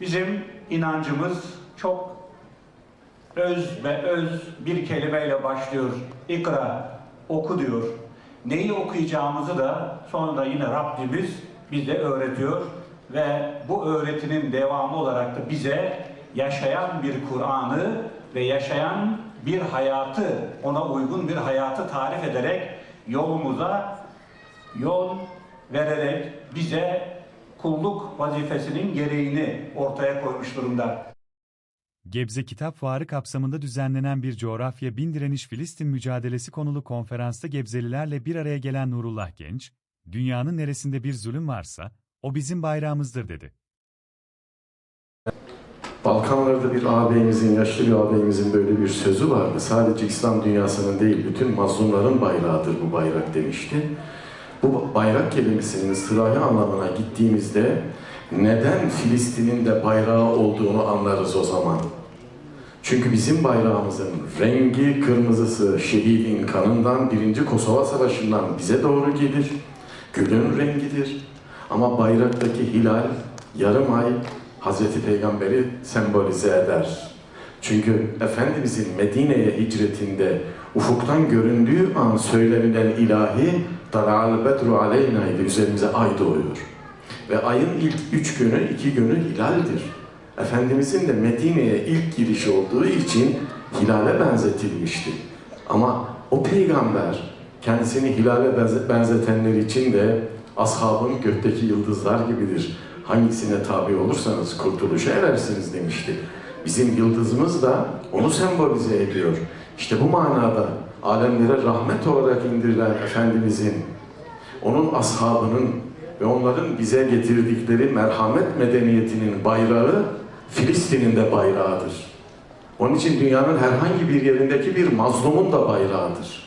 Bizim inancımız çok öz ve öz bir kelimeyle başlıyor. İkra, oku diyor. Neyi okuyacağımızı da sonra yine Rabbimiz bize öğretiyor ve bu öğretinin devamı olarak da bize yaşayan bir Kur'an'ı ve yaşayan bir hayatı, ona uygun bir hayatı tarif ederek yolumuza yol vererek bize kulluk vazifesinin gereğini ortaya koymuş durumda. Gebze Kitap Fuarı kapsamında düzenlenen bir coğrafya bin direniş Filistin mücadelesi konulu konferansta Gebzelilerle bir araya gelen Nurullah Genç, dünyanın neresinde bir zulüm varsa, o bizim bayrağımızdır dedi. Balkanlarda bir ağabeyimizin, yaşlı bir ağabeyimizin böyle bir sözü vardı. Sadece İslam dünyasının değil, bütün mazlumların bayrağıdır bu bayrak demişti. Bu bayrak kelimesinin sırahi anlamına gittiğimizde neden Filistin'in de bayrağı olduğunu anlarız o zaman. Çünkü bizim bayrağımızın rengi kırmızısı şehidin kanından birinci Kosova Savaşı'ndan bize doğru gelir. Gülün rengidir. Ama bayraktaki hilal yarım ay Hazreti Peygamber'i sembolize eder. Çünkü Efendimizin Medine'ye hicretinde ufuktan göründüğü an söylenilen ilahi Dalal bedru aleyna ile üzerimize ay doğuyor. Ve ayın ilk üç günü, iki günü hilaldir. Efendimizin de Medine'ye ilk girişi olduğu için hilale benzetilmişti. Ama o peygamber kendisini hilale benze- benzetenler için de ashabın gökteki yıldızlar gibidir. Hangisine tabi olursanız kurtuluşa erersiniz demişti. Bizim yıldızımız da onu sembolize ediyor. İşte bu manada alemlere rahmet olarak indirilen Efendimizin, onun ashabının ve onların bize getirdikleri merhamet medeniyetinin bayrağı Filistin'in de bayrağıdır. Onun için dünyanın herhangi bir yerindeki bir mazlumun da bayrağıdır.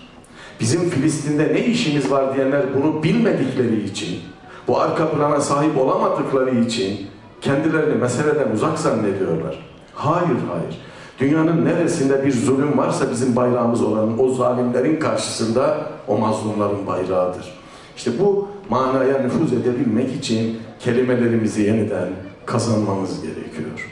Bizim Filistin'de ne işimiz var diyenler bunu bilmedikleri için, bu arka plana sahip olamadıkları için kendilerini meseleden uzak zannediyorlar. Hayır, hayır. Dünyanın neresinde bir zulüm varsa bizim bayrağımız olan o zalimlerin karşısında o mazlumların bayrağıdır. İşte bu manaya nüfuz edebilmek için kelimelerimizi yeniden kazanmamız gerekiyor.